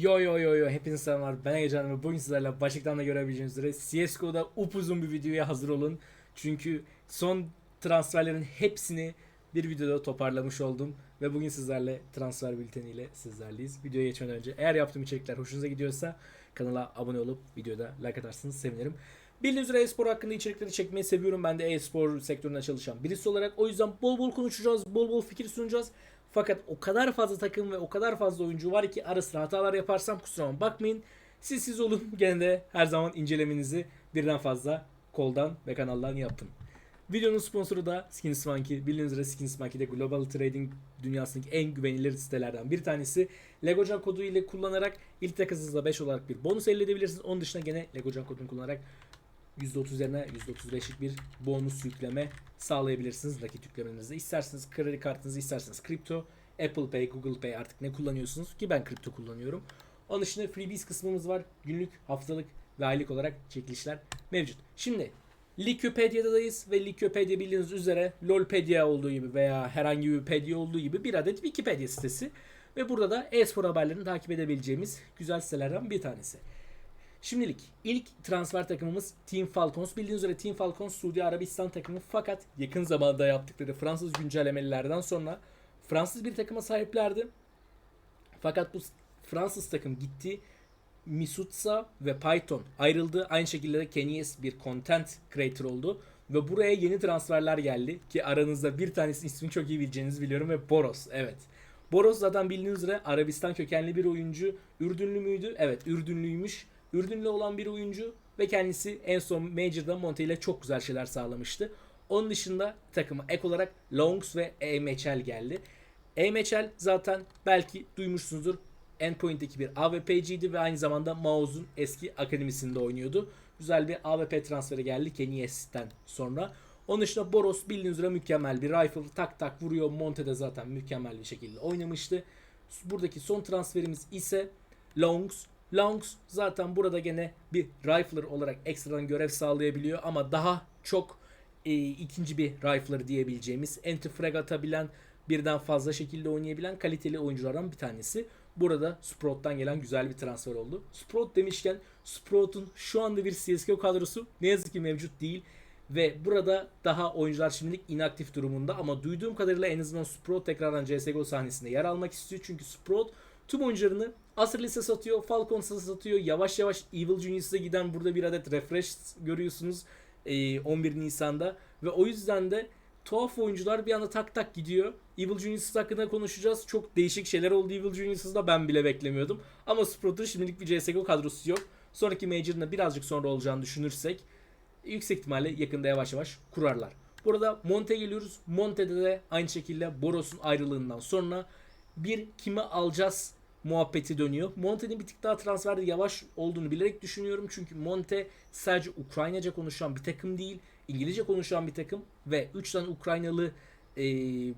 Yo yo yo yo hepinize selamlar ben Ege Canım ve bugün sizlerle başlıktan da görebileceğiniz üzere CSGO'da upuzun bir videoya hazır olun. Çünkü son transferlerin hepsini bir videoda toparlamış oldum. Ve bugün sizlerle transfer bülteniyle sizlerleyiz. Videoya geçmeden önce eğer yaptığım içerikler hoşunuza gidiyorsa kanala abone olup videoda like atarsanız sevinirim. Bildiğiniz üzere e-spor hakkında içerikleri çekmeyi seviyorum. Ben de e-spor sektöründe çalışan birisi olarak. O yüzden bol bol konuşacağız, bol bol fikir sunacağız. Fakat o kadar fazla takım ve o kadar fazla oyuncu var ki ara sıra hatalar yaparsam kusuruma bakmayın. Siz siz olun. Gene de her zaman incelemenizi birden fazla koldan ve kanaldan yapın. Videonun sponsoru da Skins Monkey. Bildiğiniz üzere Skins Monkey de global trading dünyasındaki en güvenilir sitelerden bir tanesi. Legocan kodu ile kullanarak ilk takasınızda 5 olarak bir bonus elde edebilirsiniz. Onun dışında gene Legocan kodunu kullanarak %30 üzerine %35'lik bir bonus yükleme sağlayabilirsiniz nakit yüklemenizde. İsterseniz kredi kartınızı isterseniz kripto, Apple Pay, Google Pay artık ne kullanıyorsunuz ki ben kripto kullanıyorum. Onun dışında freebies kısmımız var. Günlük, haftalık ve aylık olarak çekilişler mevcut. Şimdi Likopedia'dayız ve Likopedia bildiğiniz üzere Lolpedia olduğu gibi veya herhangi bir pedia olduğu gibi bir adet Wikipedia sitesi. Ve burada da e-spor haberlerini takip edebileceğimiz güzel sitelerden bir tanesi. Şimdilik ilk transfer takımımız Team Falcons. Bildiğiniz üzere Team Falcons Suudi Arabistan takımı fakat yakın zamanda yaptıkları Fransız güncellemelerden sonra Fransız bir takıma sahiplerdi. Fakat bu Fransız takım gitti. Misutsa ve Python ayrıldı. Aynı şekilde de Kenyes bir content creator oldu. Ve buraya yeni transferler geldi. Ki aranızda bir tanesi ismini çok iyi bileceğinizi biliyorum ve Boros. Evet. Boros zaten bildiğiniz üzere Arabistan kökenli bir oyuncu. Ürdünlü müydü? Evet Ürdünlüymüş. Ürdünlü olan bir oyuncu ve kendisi en son Major'da Monte ile çok güzel şeyler sağlamıştı. Onun dışında takıma ek olarak Longs ve EMHL geldi. EMHL zaten belki duymuşsunuzdur. Endpoint'teki bir AWP'ciydi ve aynı zamanda Mause'un eski akademisinde oynuyordu. Güzel bir AWP transferi geldi Kenyes'ten sonra. Onun dışında Boros bildiğiniz üzere mükemmel bir rifle. Tak tak vuruyor. Monte'de zaten mükemmel bir şekilde oynamıştı. Buradaki son transferimiz ise Longs. Longs zaten burada gene bir rifler olarak ekstradan görev sağlayabiliyor ama daha çok e, ikinci bir rifler diyebileceğimiz anti-frag atabilen birden fazla şekilde oynayabilen kaliteli oyunculardan bir tanesi. Burada Sprout'tan gelen güzel bir transfer oldu. Sprout demişken Sprout'un şu anda bir CSGO kadrosu ne yazık ki mevcut değil. Ve burada daha oyuncular şimdilik inaktif durumunda ama duyduğum kadarıyla en azından Sprout tekrardan CSGO sahnesinde yer almak istiyor. Çünkü Sprout tüm oyuncularını Acerlis'e satıyor, Falcons'a satıyor. Yavaş yavaş Evil Genius'a giden burada bir adet refresh görüyorsunuz e, 11 Nisan'da. Ve o yüzden de tuhaf oyuncular bir anda tak tak gidiyor. Evil Geniuses hakkında konuşacağız. Çok değişik şeyler oldu Evil Genius'da ben bile beklemiyordum. Ama Sprout'un şimdilik bir CSGO kadrosu yok. Sonraki Major'ın birazcık sonra olacağını düşünürsek yüksek ihtimalle yakında yavaş yavaş kurarlar. Burada Monte geliyoruz. Monte'de de aynı şekilde Boros'un ayrılığından sonra bir kime alacağız muhabbeti dönüyor. Monte'nin bir tık daha transferde yavaş olduğunu bilerek düşünüyorum. Çünkü Monte sadece Ukraynaca konuşan bir takım değil. İngilizce konuşan bir takım ve 3 tane Ukraynalı e,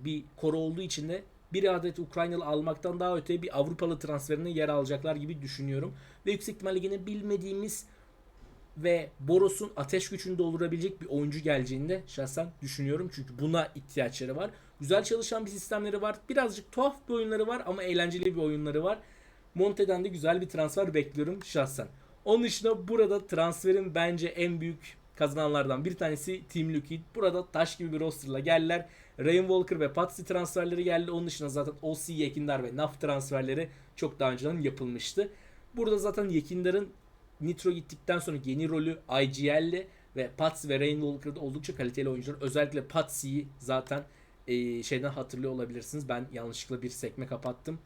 bir koro olduğu için de bir adet Ukraynalı almaktan daha öte bir Avrupalı transferine yer alacaklar gibi düşünüyorum. Ve yüksek ihtimalle yine bilmediğimiz ve Boros'un ateş gücünü doldurabilecek bir oyuncu geleceğini de şahsen düşünüyorum. Çünkü buna ihtiyaçları var. Güzel çalışan bir sistemleri var. Birazcık tuhaf bir oyunları var ama eğlenceli bir oyunları var. Monte'den de güzel bir transfer bekliyorum şahsen. Onun dışında burada transferin bence en büyük kazananlardan bir tanesi Team Liquid. Burada taş gibi bir rosterla geldiler. Rain Walker ve Patsy transferleri geldi. Onun dışında zaten OC Yekindar ve Naf transferleri çok daha önceden yapılmıştı. Burada zaten Yekindar'ın Nitro gittikten sonra yeni rolü IGL'li ve Patsy ve Rain Walker'da oldukça kaliteli oyuncular. Özellikle Patsy'yi zaten e, şeyden hatırlıyor olabilirsiniz. Ben yanlışlıkla bir sekme kapattım.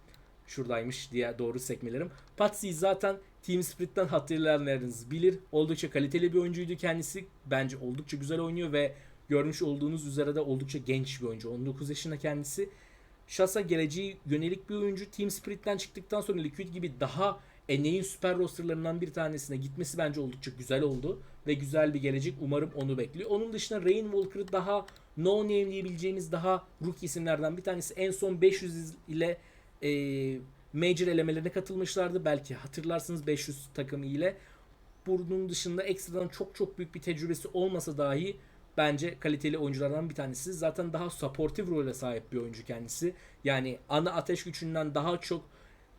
Şuradaymış diye doğru sekmelerim. Patsy zaten Team Spirit'ten hatırlayanlarınız bilir. Oldukça kaliteli bir oyuncuydu kendisi. Bence oldukça güzel oynuyor ve görmüş olduğunuz üzere de oldukça genç bir oyuncu. 19 yaşında kendisi. Şasa geleceği yönelik bir oyuncu. Team Spirit'ten çıktıktan sonra Liquid gibi daha NA'in süper rosterlarından bir tanesine gitmesi bence oldukça güzel oldu. Ve güzel bir gelecek umarım onu bekliyor. Onun dışında Rain Walker'ı daha no name diyebileceğimiz daha rookie isimlerden bir tanesi. En son 500 ile e, Major elemelerine katılmışlardı. Belki hatırlarsınız 500 takımı ile. Bunun dışında ekstradan çok çok büyük bir tecrübesi olmasa dahi bence kaliteli oyunculardan bir tanesi. Zaten daha supportive role sahip bir oyuncu kendisi. Yani ana ateş gücünden daha çok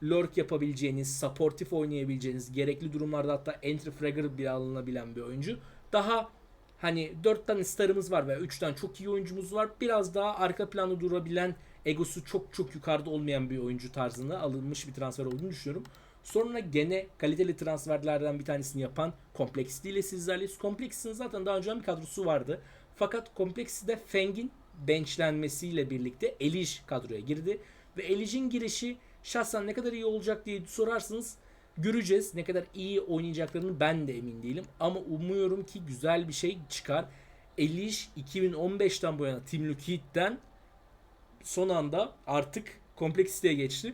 lurk yapabileceğiniz, supportif oynayabileceğiniz, gerekli durumlarda hatta entry fragger bile alınabilen bir oyuncu. Daha hani 4 tane starımız var veya 3 tane çok iyi oyuncumuz var. Biraz daha arka planda durabilen, egosu çok çok yukarıda olmayan bir oyuncu tarzında alınmış bir transfer olduğunu düşünüyorum. Sonra gene kaliteli transferlerden bir tanesini yapan Complexity ile sizlerleyiz. Complexy'nin zaten daha önce bir kadrosu vardı. Fakat Complexity'de Feng'in benchlenmesiyle birlikte Elish kadroya girdi. Ve Elish'in girişi şahsen ne kadar iyi olacak diye sorarsanız göreceğiz. Ne kadar iyi oynayacaklarını ben de emin değilim. Ama umuyorum ki güzel bir şey çıkar. Elish 2015'ten bu yana Team Liquid'den son anda artık Complexity'ye geçti.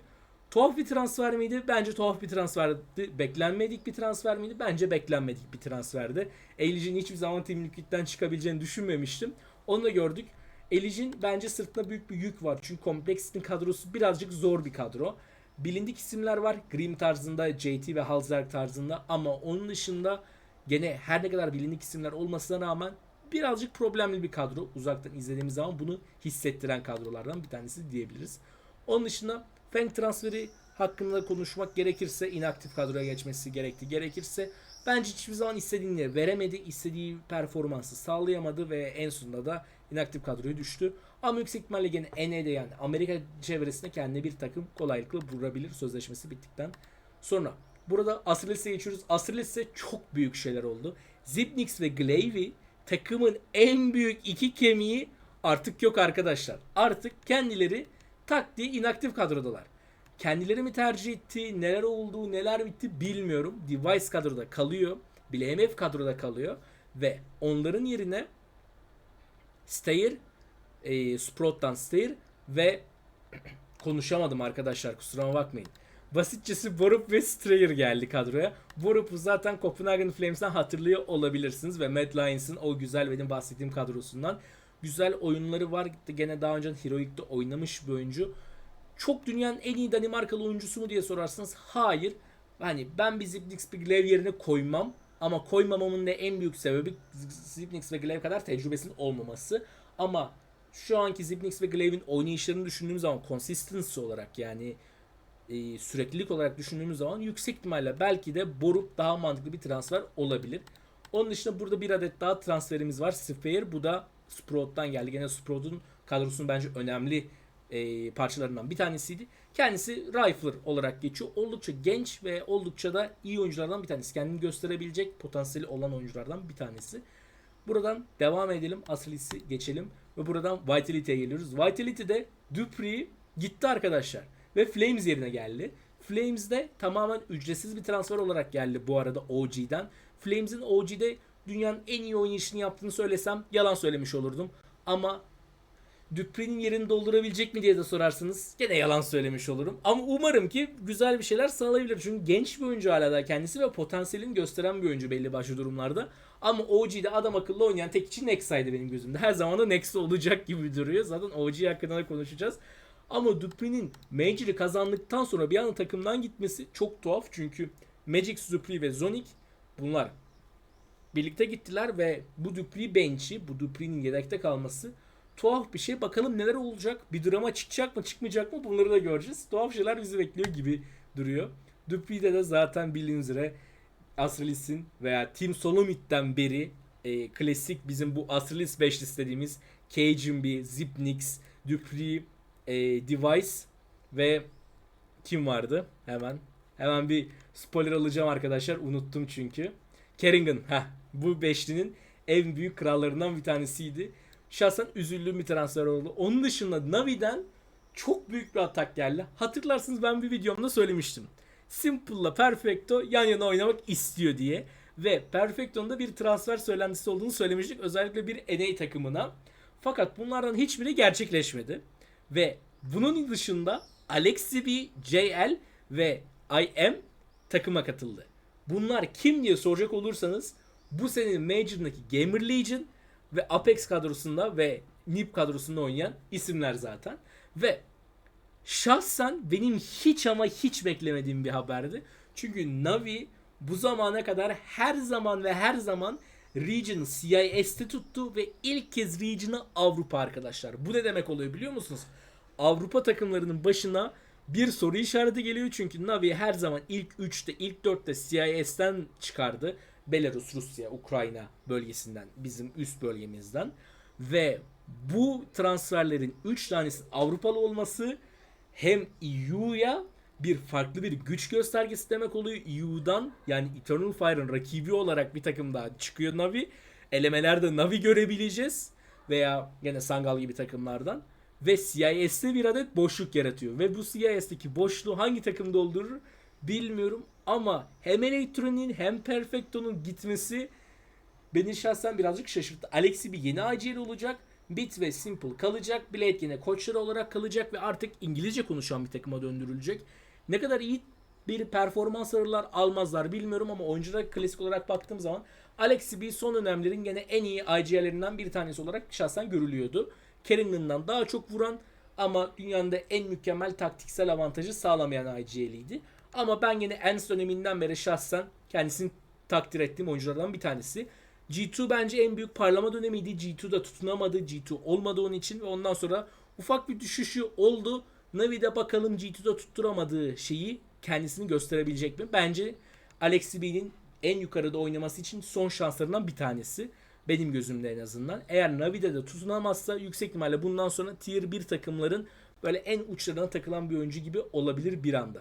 Tuhaf bir transfer miydi? Bence tuhaf bir transferdi. Beklenmedik bir transfer miydi? Bence beklenmedik bir transferdi. Elijah'in hiçbir zaman Team Liquid'den çıkabileceğini düşünmemiştim. Onu da gördük. Elijah'in bence sırtında büyük bir yük var. Çünkü Complexity'nin kadrosu birazcık zor bir kadro. Bilindik isimler var. Grim tarzında, JT ve Halzerg tarzında ama onun dışında gene her ne kadar bilindik isimler olmasına rağmen birazcık problemli bir kadro. Uzaktan izlediğimiz zaman bunu hissettiren kadrolardan bir tanesi diyebiliriz. Onun dışında Feng transferi hakkında konuşmak gerekirse inaktif kadroya geçmesi gerekti. Gerekirse bence hiçbir zaman istediğini veremedi. istediği performansı sağlayamadı ve en sonunda da inaktif kadroya düştü. Ama yüksek ihtimalle gene NE'de yani Amerika çevresinde kendine bir takım kolaylıkla vurabilir sözleşmesi bittikten sonra. Burada Astrilis'e geçiyoruz. Astrilis'e çok büyük şeyler oldu. Zipnix ve Glavy takımın en büyük iki kemiği artık yok arkadaşlar. Artık kendileri tak diye inaktif kadrodalar. Kendileri mi tercih etti, neler oldu, neler bitti bilmiyorum. Device kadroda kalıyor. Bile MF kadroda kalıyor. Ve onların yerine Stair, e, Sprout'tan Stair ve konuşamadım arkadaşlar kusuruma bakmayın. Basitçesi Borup ve Strayer geldi kadroya. Borup'u zaten Copenhagen Flames'ten hatırlıyor olabilirsiniz ve Mad Lions'ın o güzel benim bahsettiğim kadrosundan. Güzel oyunları var. Gene daha önce Heroic'te oynamış bir oyuncu. Çok dünyanın en iyi Danimarkalı oyuncusu mu diye sorarsanız hayır. Hani ben bir Zipnix bir yerine koymam. Ama koymamamın da en büyük sebebi Zipnix ve Glaive kadar tecrübesinin olmaması. Ama şu anki Zipnix ve Glaive'in oynayışlarını düşündüğümüz zaman consistency olarak yani e, süreklilik olarak düşündüğümüz zaman yüksek ihtimalle belki de Borup daha mantıklı bir transfer olabilir. Onun dışında burada bir adet daha transferimiz var. Sphere. Bu da Sprout'tan geldi. Gene Sprout'un kadrosunun bence önemli e, parçalarından bir tanesiydi. Kendisi Rifler olarak geçiyor. Oldukça genç ve oldukça da iyi oyunculardan bir tanesi. Kendini gösterebilecek potansiyeli olan oyunculardan bir tanesi. Buradan devam edelim. Aslis'i geçelim. Ve buradan Vitality'ye geliyoruz. Vitality'de Dupree gitti arkadaşlar. Ve Flames yerine geldi. Flames de tamamen ücretsiz bir transfer olarak geldi bu arada OG'den. Flames'in OG'de dünyanın en iyi oynayışını yaptığını söylesem yalan söylemiş olurdum. Ama Dupree'nin yerini doldurabilecek mi diye de sorarsınız gene yalan söylemiş olurum. Ama umarım ki güzel bir şeyler sağlayabilir. Çünkü genç bir oyuncu hala da kendisi ve potansiyelini gösteren bir oyuncu belli başlı durumlarda. Ama OG'de adam akıllı oynayan tek kişi Nexa'ydı benim gözümde. Her zaman da Nexa olacak gibi duruyor. Zaten OG hakkında da konuşacağız. Ama Dupree'nin Major'ı kazandıktan sonra bir anda takımdan gitmesi çok tuhaf. Çünkü Magic, Dupree ve Zonic bunlar birlikte gittiler ve bu Dupree bench'i, bu Dupree'nin yedekte kalması tuhaf bir şey. Bakalım neler olacak? Bir drama çıkacak mı çıkmayacak mı bunları da göreceğiz. Tuhaf şeyler bizi bekliyor gibi duruyor. Dupree'de de zaten bildiğiniz üzere Astralis'in veya Team Solomit'ten beri e, klasik bizim bu Astralis 5 istediğimiz Cajun bir Zipnix, Dupree, e, Device ve kim vardı? Hemen hemen bir spoiler alacağım arkadaşlar. Unuttum çünkü. Kerrigan. Heh, bu beşlinin en büyük krallarından bir tanesiydi. Şahsen üzüldüğüm bir transfer oldu. Onun dışında Navi'den çok büyük bir atak geldi. Hatırlarsınız ben bir videomda söylemiştim. Simple'la Perfecto yan yana oynamak istiyor diye. Ve Perfecto'nun da bir transfer söylentisi olduğunu söylemiştik. Özellikle bir NA takımına. Fakat bunlardan hiçbiri gerçekleşmedi. Ve bunun dışında Alexi B, JL ve IM takıma katıldı. Bunlar kim diye soracak olursanız bu senenin Major'daki Gamer Legion ve Apex kadrosunda ve NIP kadrosunda oynayan isimler zaten. Ve şahsen benim hiç ama hiç beklemediğim bir haberdi. Çünkü Navi bu zamana kadar her zaman ve her zaman Region CIS'te tuttu ve ilk kez Region'ı Avrupa arkadaşlar. Bu ne demek oluyor biliyor musunuz? Avrupa takımlarının başına bir soru işareti geliyor çünkü Navi her zaman ilk 3'te ilk 4'te CIS'ten çıkardı. Belarus, Rusya, Ukrayna bölgesinden bizim üst bölgemizden ve bu transferlerin 3 tanesi Avrupalı olması hem EU'ya bir farklı bir güç göstergesi demek oluyor. EU'dan yani Eternal Fire'ın rakibi olarak bir takım daha çıkıyor Navi. Elemelerde Navi görebileceğiz veya yine Sangal gibi takımlardan ve CIS'te bir adet boşluk yaratıyor. Ve bu CIS'teki boşluğu hangi takım doldurur bilmiyorum ama hem Electronic'in hem Perfecto'nun gitmesi beni şahsen birazcık şaşırttı. Alexi bir yeni ACL olacak. Bit ve Simple kalacak. Blade yine koçları olarak kalacak ve artık İngilizce konuşan bir takıma döndürülecek. Ne kadar iyi bir performans alırlar almazlar bilmiyorum ama oyunculara klasik olarak baktığım zaman Alexi B son dönemlerin gene en iyi IGL'lerinden bir tanesi olarak şahsen görülüyordu. Kerrigan'dan daha çok vuran ama dünyanın da en mükemmel taktiksel avantajı sağlamayan IGL'iydi. Ama ben yine Ernst döneminden beri şahsen kendisini takdir ettiğim oyunculardan bir tanesi. G2 bence en büyük parlama dönemiydi. G2'da tutunamadı. G2 olmadı onun için ve ondan sonra ufak bir düşüşü oldu. Navi'de bakalım G2'da tutturamadığı şeyi kendisini gösterebilecek mi? Bence Alex B'nin en yukarıda oynaması için son şanslarından bir tanesi. Benim gözümde en azından. Eğer Navi'de de tutunamazsa yüksek ihtimalle bundan sonra Tier 1 takımların böyle en uçlarına takılan bir oyuncu gibi olabilir bir anda.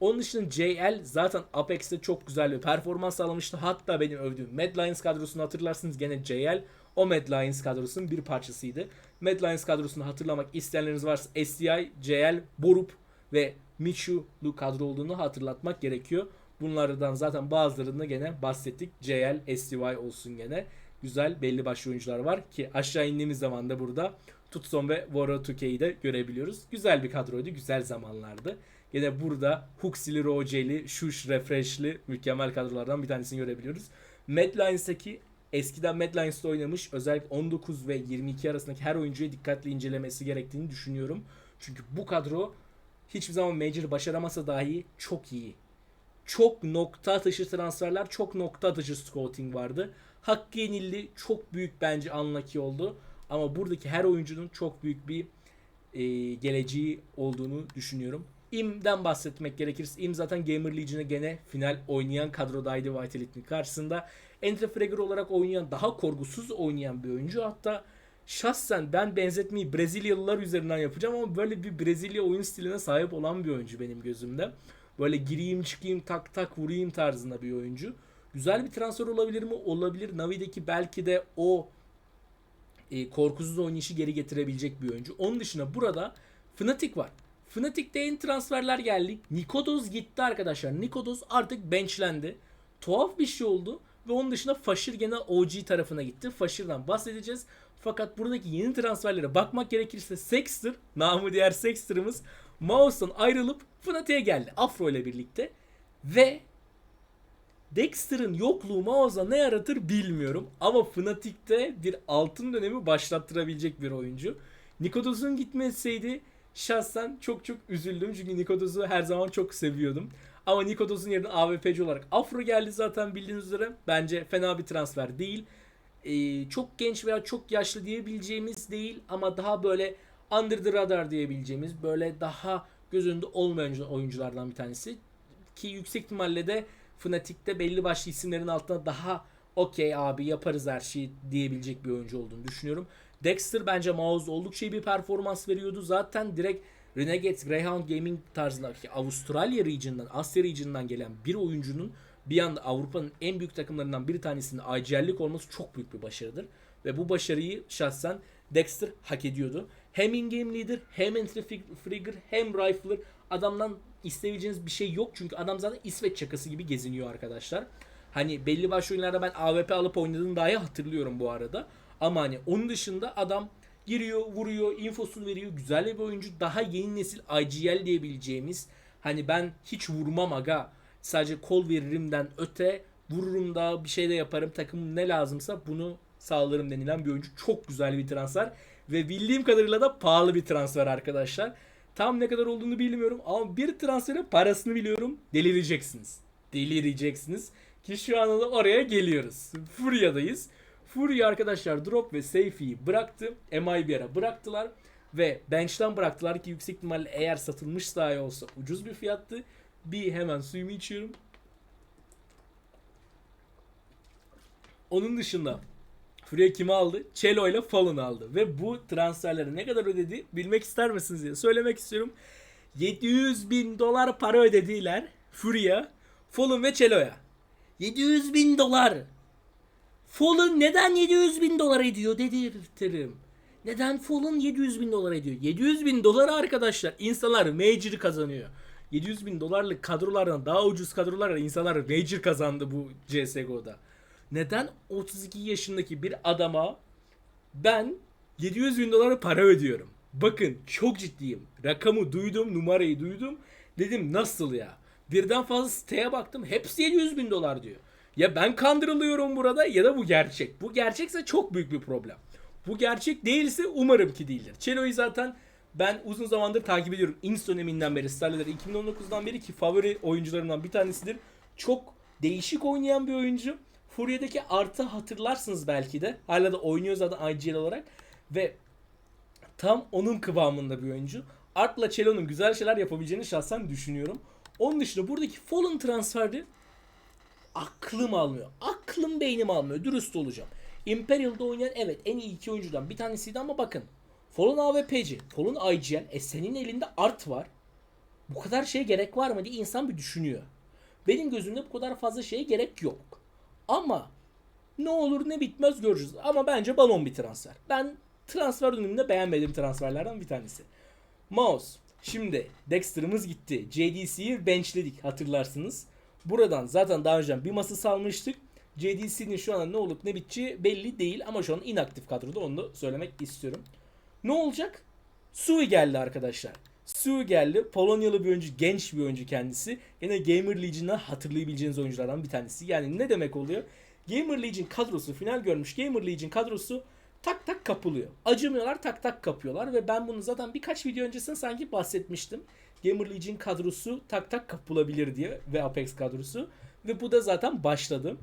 Onun dışında JL zaten Apex'te çok güzel bir performans sağlamıştı. Hatta benim övdüğüm Mad Lions kadrosunu hatırlarsınız gene JL o Mad Lions kadrosunun bir parçasıydı. Mad Lions kadrosunu hatırlamak isteyenleriniz varsa STI, JL, Borup ve Michu'lu kadro olduğunu hatırlatmak gerekiyor. Bunlardan zaten bazılarını gene bahsettik. JL, STY olsun gene. Güzel belli başlı oyuncular var ki aşağı indiğimiz zaman da burada Tutson ve Voro 2K'yi de görebiliyoruz. Güzel bir kadroydu, güzel zamanlardı. Yine burada Huxley, Rojeli, Shush, Refresh'li mükemmel kadrolardan bir tanesini görebiliyoruz. Mad Lions'taki eskiden Mad Lions'ta oynamış özellikle 19 ve 22 arasındaki her oyuncuyu dikkatli incelemesi gerektiğini düşünüyorum. Çünkü bu kadro hiçbir zaman Major başaramasa dahi çok iyi. Çok nokta atışı transferler, çok nokta atışı scouting vardı. Hakkı yenildi. Çok büyük bence unlucky oldu. Ama buradaki her oyuncunun çok büyük bir e, geleceği olduğunu düşünüyorum. İM'den bahsetmek gerekirse İM zaten Gamer Legion'a gene final oynayan kadrodaydı Vitality'nin karşısında. Entry Fragger olarak oynayan, daha korkusuz oynayan bir oyuncu. Hatta şahsen ben benzetmeyi Brezilyalılar üzerinden yapacağım ama böyle bir Brezilya oyun stiline sahip olan bir oyuncu benim gözümde. Böyle gireyim çıkayım tak tak vurayım tarzında bir oyuncu. Güzel bir transfer olabilir mi? Olabilir. Navi'deki belki de o e, korkusuz oynayışı geri getirebilecek bir oyuncu. Onun dışında burada Fnatic var. Fnatic'te yeni transferler geldi. Nikodos gitti arkadaşlar. Nikodos artık benchlendi. Tuhaf bir şey oldu. Ve onun dışında Faşir gene OG tarafına gitti. Faşir'den bahsedeceğiz. Fakat buradaki yeni transferlere bakmak gerekirse Sexter, namı diğer Sexter'ımız Mouse'dan ayrılıp Fnatic'e geldi. Afro ile birlikte. Ve Dexter'ın yokluğu Mouse'a ne yaratır bilmiyorum. Ama Fnatic'te bir altın dönemi başlattırabilecek bir oyuncu. Nikodos'un gitmeseydi şahsen çok çok üzüldüm. Çünkü Nikodos'u her zaman çok seviyordum. Ama Nikodos'un yerine AWP'ci olarak Afro geldi zaten bildiğiniz üzere. Bence fena bir transfer değil. Ee, çok genç veya çok yaşlı diyebileceğimiz değil. Ama daha böyle under the radar diyebileceğimiz böyle daha göz önünde olmayan oyunculardan bir tanesi. Ki yüksek ihtimalle de Fnatic'te belli başlı isimlerin altında daha okey abi yaparız her şeyi diyebilecek bir oyuncu olduğunu düşünüyorum. Dexter bence Mouse oldukça iyi bir performans veriyordu. Zaten direkt Renegades, Greyhound Gaming tarzındaki Avustralya region'dan, Asya region'dan gelen bir oyuncunun bir anda Avrupa'nın en büyük takımlarından bir tanesinin IGL'lik olması çok büyük bir başarıdır. Ve bu başarıyı şahsen Dexter hak ediyordu. Hem in-game leader, hem entry frigger, hem rifler. Adamdan isteyebileceğiniz bir şey yok. Çünkü adam zaten İsveç çakası gibi geziniyor arkadaşlar. Hani belli başlı oyunlarda ben AWP alıp oynadığını dahi hatırlıyorum bu arada. Ama hani onun dışında adam giriyor, vuruyor, infosunu veriyor. Güzel bir oyuncu. Daha yeni nesil IGL diyebileceğimiz hani ben hiç vurmam aga. Sadece kol veririmden öte vururum da bir şey de yaparım. Takım ne lazımsa bunu sağlarım denilen bir oyuncu. Çok güzel bir transfer. Ve bildiğim kadarıyla da pahalı bir transfer arkadaşlar. Tam ne kadar olduğunu bilmiyorum ama bir transferin parasını biliyorum. Delireceksiniz. Delireceksiniz. Ki şu anda da oraya geliyoruz. Furia'dayız. Furia arkadaşlar drop ve safe'yi bıraktı. MI ara bıraktılar. Ve bench'ten bıraktılar ki yüksek ihtimalle eğer satılmış dahi olsa ucuz bir fiyattı. Bir hemen suyumu içiyorum. Onun dışında Furia kimi aldı? Cello ile Fallen aldı. Ve bu transferleri ne kadar ödedi bilmek ister misiniz diye söylemek istiyorum. 700 bin dolar para ödediler Furia, Fallen ve Cello'ya. 700 bin dolar. Fallen neden 700 bin dolar ediyor dedirtirim. Neden Fallen 700 bin dolar ediyor? 700 bin dolar arkadaşlar insanlar Major kazanıyor. 700 bin dolarlık kadrolardan daha ucuz kadrolarla insanlar Major kazandı bu CSGO'da. Neden 32 yaşındaki bir adama ben 700 bin dolara para ödüyorum? Bakın çok ciddiyim. Rakamı duydum, numarayı duydum. Dedim nasıl ya? Birden fazla siteye baktım. Hepsi 700 bin dolar diyor. Ya ben kandırılıyorum burada ya da bu gerçek. Bu gerçekse çok büyük bir problem. Bu gerçek değilse umarım ki değildir. Cello'yu zaten ben uzun zamandır takip ediyorum. Inns döneminden beri, Star'ları 2019'dan beri ki favori oyuncularımdan bir tanesidir. Çok değişik oynayan bir oyuncu. Furia'daki artı hatırlarsınız belki de. Hala da oynuyor zaten IGL olarak. Ve tam onun kıvamında bir oyuncu. Art'la Cello'nun güzel şeyler yapabileceğini şahsen düşünüyorum. Onun dışında buradaki Fallen transferi aklım almıyor. Aklım beynim almıyor. Dürüst olacağım. Imperial'da oynayan evet en iyi iki oyuncudan bir tanesiydi ama bakın. Fallen AWP'ci, Fallen IGL, e senin elinde art var. Bu kadar şeye gerek var mı diye insan bir düşünüyor. Benim gözümde bu kadar fazla şeye gerek yok. Ama ne olur ne bitmez göreceğiz. Ama bence balon bir transfer. Ben transfer döneminde beğenmediğim transferlerden bir tanesi. Mouse. Şimdi Dexter'ımız gitti. JDC'yi benchledik hatırlarsınız. Buradan zaten daha önce bir masa salmıştık. JDC'nin şu anda ne olup ne biteceği belli değil ama şu an inaktif kadroda onu da söylemek istiyorum. Ne olacak? Sui geldi arkadaşlar. Sui geldi. Polonyalı bir oyuncu, genç bir oyuncu kendisi. Yine Gamer Legion'da hatırlayabileceğiniz oyunculardan bir tanesi. Yani ne demek oluyor? Gamer Legion kadrosu final görmüş. Gamer Legion kadrosu tak tak kapılıyor. Acımıyorlar tak tak kapıyorlar ve ben bunu zaten birkaç video öncesinde sanki bahsetmiştim. Gamer Legion kadrosu tak tak kapılabilir diye ve Apex kadrosu ve bu da zaten başladı.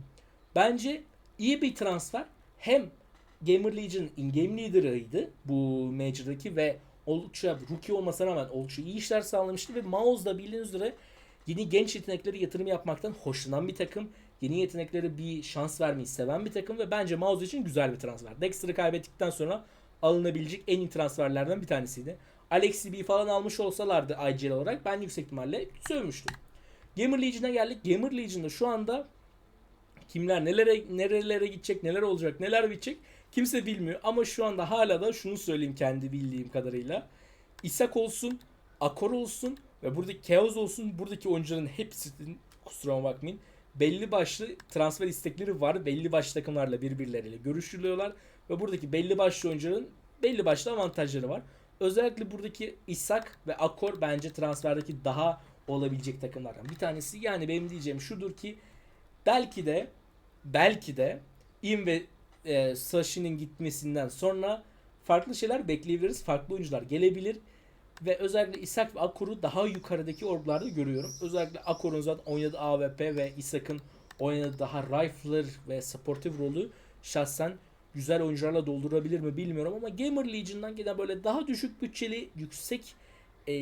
Bence iyi bir transfer. Hem Gamer Legion in-game leader'ıydı bu Major'daki ve oldukça rookie olmasına rağmen oldukça iyi işler sağlamıştı ve Mause'da bildiğiniz üzere yeni genç yetenekleri yatırım yapmaktan hoşlanan bir takım. Yeni yeteneklere bir şans vermeyi seven bir takım ve bence Mouse için güzel bir transfer. Dexter'ı kaybettikten sonra alınabilecek en iyi transferlerden bir tanesiydi. Alexi B falan almış olsalardı IGL olarak ben yüksek ihtimalle sövmüştüm. Gamer Legion'a geldik. Gamer Legion'da şu anda kimler nelere nerelere gidecek, neler olacak, neler bitecek kimse bilmiyor. Ama şu anda hala da şunu söyleyeyim kendi bildiğim kadarıyla. İshak olsun, Akor olsun ve buradaki Chaos olsun buradaki oyuncuların hepsinin kusuruma bakmayın belli başlı transfer istekleri var. Belli başlı takımlarla birbirleriyle görüşülüyorlar. Ve buradaki belli başlı oyuncuların belli başlı avantajları var. Özellikle buradaki İshak ve Akor bence transferdeki daha olabilecek takımlardan bir tanesi. Yani benim diyeceğim şudur ki belki de belki de In ve e, Sashi'nin gitmesinden sonra farklı şeyler bekleyebiliriz. Farklı oyuncular gelebilir. Ve özellikle İshak ve Akor'u daha yukarıdaki orglarda görüyorum. Özellikle Akor'un zaten oynadığı AWP ve İshak'ın oynadığı daha rifler ve supportive rolü şahsen güzel oyuncularla doldurabilir mi bilmiyorum ama Gamer Legion'dan gelen böyle daha düşük bütçeli yüksek e,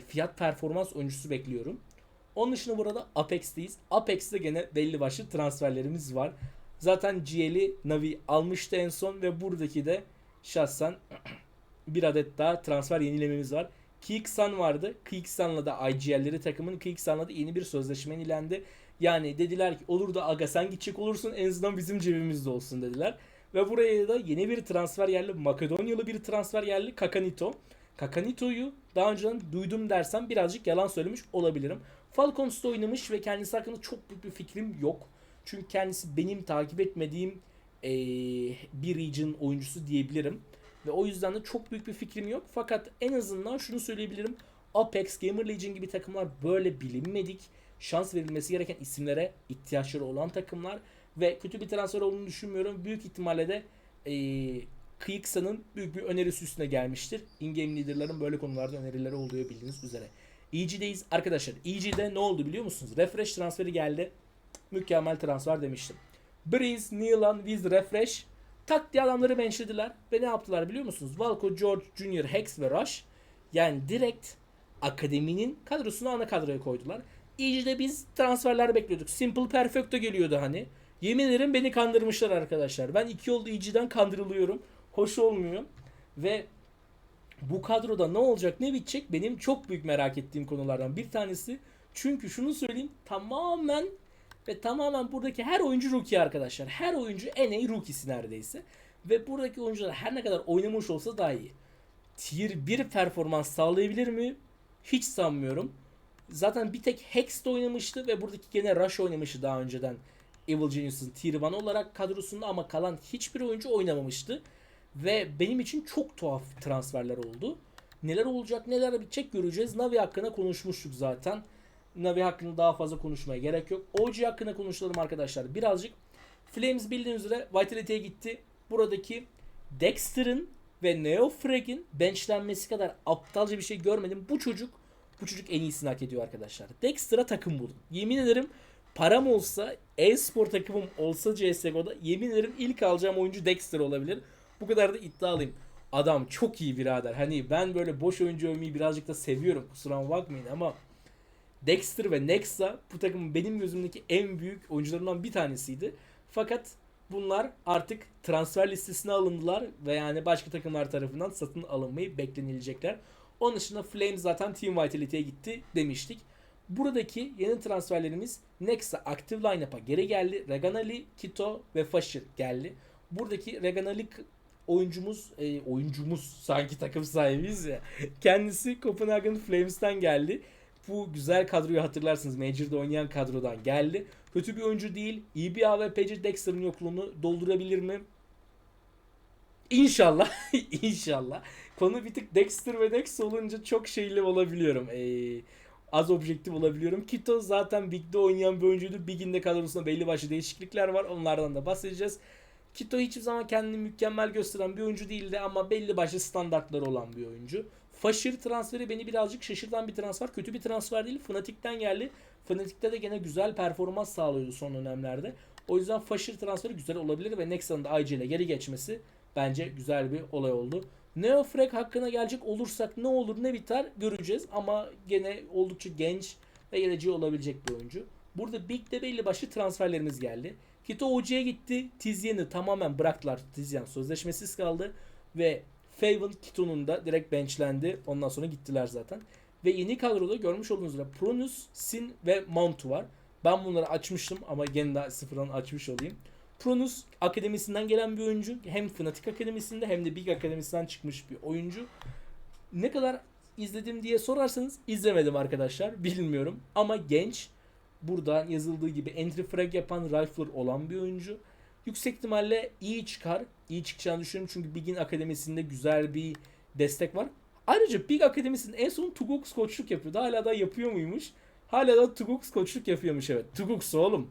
fiyat performans oyuncusu bekliyorum. Onun dışında burada Apex'teyiz. Apex'te gene belli başlı transferlerimiz var. Zaten GL'i Navi almıştı en son ve buradaki de şahsen bir adet daha transfer yenilememiz var. Kicksan vardı. Kicksan'la da IGL'leri takımın Kicksan'la da yeni bir sözleşme yenilendi. Yani dediler ki olur da aga sen gidecek olursun en azından bizim cebimizde olsun dediler. Ve buraya da yeni bir transfer yerli Makedonyalı bir transfer yerli Kakanito. Kakanito'yu daha önceden duydum dersem birazcık yalan söylemiş olabilirim. Falcons'ta oynamış ve kendisi hakkında çok büyük bir fikrim yok. Çünkü kendisi benim takip etmediğim ee, bir region oyuncusu diyebilirim. Ve o yüzden de çok büyük bir fikrim yok. Fakat en azından şunu söyleyebilirim. Apex, Gamer Legion gibi takımlar böyle bilinmedik. Şans verilmesi gereken isimlere ihtiyaçları olan takımlar. Ve kötü bir transfer olduğunu düşünmüyorum. Büyük ihtimalle de e, Kıyıksa'nın büyük bir önerisi üstüne gelmiştir. In-game leader'ların böyle konularda önerileri olduğu bildiğiniz üzere. EG'deyiz. Arkadaşlar EG'de ne oldu biliyor musunuz? Refresh transferi geldi. Mükemmel transfer demiştim. Breeze, Nealon, Wiz Refresh Tak diye adamları bench'lediler ve ne yaptılar biliyor musunuz? Valko, George, Junior, Hex ve Rush yani direkt akademinin kadrosunu ana kadroya koydular. İyice biz transferler bekliyorduk. Simple Perfecto geliyordu hani. Yemin ederim beni kandırmışlar arkadaşlar. Ben iki yolda iyiciden kandırılıyorum. Hoş olmuyor. Ve bu kadroda ne olacak ne bitecek benim çok büyük merak ettiğim konulardan bir tanesi. Çünkü şunu söyleyeyim tamamen ve tamamen buradaki her oyuncu rookie arkadaşlar. Her oyuncu en iyi rookie'si neredeyse. Ve buradaki oyuncular her ne kadar oynamış olsa daha iyi. Tier 1 performans sağlayabilir mi? Hiç sanmıyorum. Zaten bir tek Hex de oynamıştı ve buradaki gene Rush oynamıştı daha önceden. Evil Genius'ın Tier 1 olarak kadrosunda ama kalan hiçbir oyuncu oynamamıştı. Ve benim için çok tuhaf transferler oldu. Neler olacak neler bitecek göreceğiz. Navi hakkında konuşmuştuk zaten. Navi hakkında daha fazla konuşmaya gerek yok. OG hakkında konuşalım arkadaşlar. Birazcık Flames bildiğiniz üzere Vitality'ye gitti. Buradaki Dexter'ın ve Neo Frag'in benchlenmesi kadar aptalca bir şey görmedim. Bu çocuk bu çocuk en iyisini hak ediyor arkadaşlar. Dexter'a takım bulun. Yemin ederim param olsa e-spor takımım olsa CSGO'da yemin ederim ilk alacağım oyuncu Dexter olabilir. Bu kadar da iddialıyım. Adam çok iyi birader. Hani ben böyle boş oyuncu övmeyi birazcık da seviyorum. Kusura bakmayın ama Dexter ve Nexa bu takımın benim gözümdeki en büyük oyuncularından bir tanesiydi. Fakat bunlar artık transfer listesine alındılar ve yani başka takımlar tarafından satın alınmayı beklenilecekler. Onun dışında Flames zaten Team Vitality'ye gitti demiştik. Buradaki yeni transferlerimiz Nexa aktif line-up'a geri geldi. Reganali, Kito ve Fasher geldi. Buradaki Reganali oyuncumuz, e, oyuncumuz sanki takım sahibiyiz ya. Kendisi Copenhagen Flames'ten geldi. Bu güzel kadroyu hatırlarsınız. Major'da oynayan kadrodan geldi. Kötü bir oyuncu değil. İyi bir AWP'ci Dexter'ın yokluğunu doldurabilir mi? İnşallah. İnşallah. Konu bir tık Dexter ve Dex olunca çok şeyli olabiliyorum. Ee, az objektif olabiliyorum. Kito zaten Big'de oynayan bir oyuncuydu. Big'in de kadrosunda belli başlı değişiklikler var. Onlardan da bahsedeceğiz. Kito hiçbir zaman kendini mükemmel gösteren bir oyuncu değildi ama belli başlı standartları olan bir oyuncu. Fasher transferi beni birazcık şaşırtan bir transfer. Kötü bir transfer değil. Fnatic'ten geldi. Fnatic'te de gene güzel performans sağlıyordu son dönemlerde. O yüzden Fasher transferi güzel olabilir ve Nexa'nın da IG ile geri geçmesi bence güzel bir olay oldu. Neofrag hakkına gelecek olursak ne olur ne biter göreceğiz ama gene oldukça genç ve geleceği olabilecek bir oyuncu. Burada Big'de belli başlı transferlerimiz geldi. Kito OG'ye gitti. Tizian'ı tamamen bıraktılar. Tizian sözleşmesiz kaldı ve Faven Kito'nun da direkt benchlendi. Ondan sonra gittiler zaten. Ve yeni kadroda görmüş olduğunuz üzere Pronus, Sin ve Mount var. Ben bunları açmıştım ama gene daha sıfırdan açmış olayım. Pronus akademisinden gelen bir oyuncu. Hem Fnatic akademisinde hem de Big akademisinden çıkmış bir oyuncu. Ne kadar izledim diye sorarsanız izlemedim arkadaşlar. Bilmiyorum ama genç. Burada yazıldığı gibi entry frag yapan rifler olan bir oyuncu. Yüksek ihtimalle iyi çıkar. İyi çıkacağını düşünüyorum çünkü Big'in akademisinde güzel bir destek var. Ayrıca Big akademisinin en son Tugux koçluk yapıyordu. Hala da yapıyor muymuş? Hala da Tugux koçluk yapıyormuş evet. Tugux oğlum.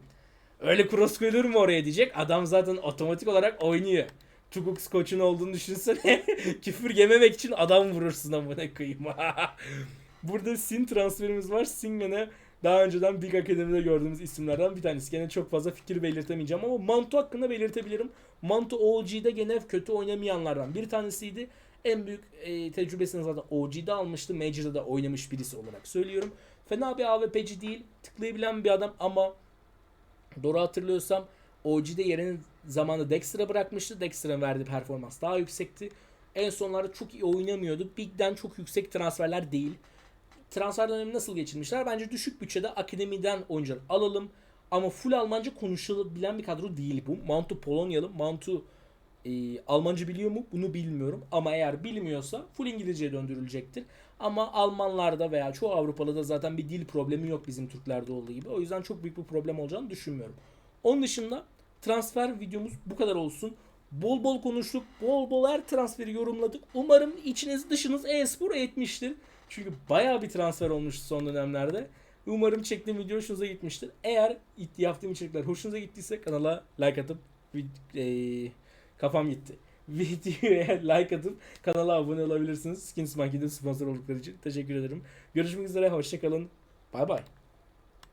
Öyle cross koyulur mu oraya diyecek. Adam zaten otomatik olarak oynuyor. Tugux koçun olduğunu düşünsene. Küfür yememek için adam vurursun amına koyayım. Burada Sin transferimiz var. Sin gene daha önceden Big Akademi'de gördüğümüz isimlerden bir tanesi. Gene çok fazla fikir belirtemeyeceğim ama Manto hakkında belirtebilirim. Manto OG'de gene kötü oynamayanlardan bir tanesiydi. En büyük e, tecrübesini zaten OG'de almıştı. Major'da da oynamış birisi olarak söylüyorum. Fena bir AWP'ci değil. Tıklayabilen bir adam ama doğru hatırlıyorsam OG'de yerini zamanı Dexter'a bırakmıştı. Dexter'ın verdiği performans daha yüksekti. En sonlarda çok iyi oynamıyordu. Big'den çok yüksek transferler değil. Transfer dönemi nasıl geçirmişler? Bence düşük bütçede akademiden oyuncular alalım. Ama full Almanca konuşulabilen bir kadro değil bu. Mantu Polonyalı. Mantu e, Almanca biliyor mu? Bunu bilmiyorum. Ama eğer bilmiyorsa full İngilizceye döndürülecektir. Ama Almanlarda veya çoğu Avrupalıda zaten bir dil problemi yok bizim Türklerde olduğu gibi. O yüzden çok büyük bir problem olacağını düşünmüyorum. Onun dışında transfer videomuz bu kadar olsun. Bol bol konuştuk. Bol bol her transferi yorumladık. Umarım içiniz dışınız e-spor etmiştir. Çünkü bayağı bir transfer olmuştu son dönemlerde. Umarım çektiğim video hoşunuza gitmiştir. Eğer yaptığım içerikler hoşunuza gittiyse kanala like atıp eee, kafam gitti. Videoya like atıp kanala abone olabilirsiniz. Skins Monkey'de sponsor oldukları için teşekkür ederim. Görüşmek üzere. Hoşçakalın. Bay bay.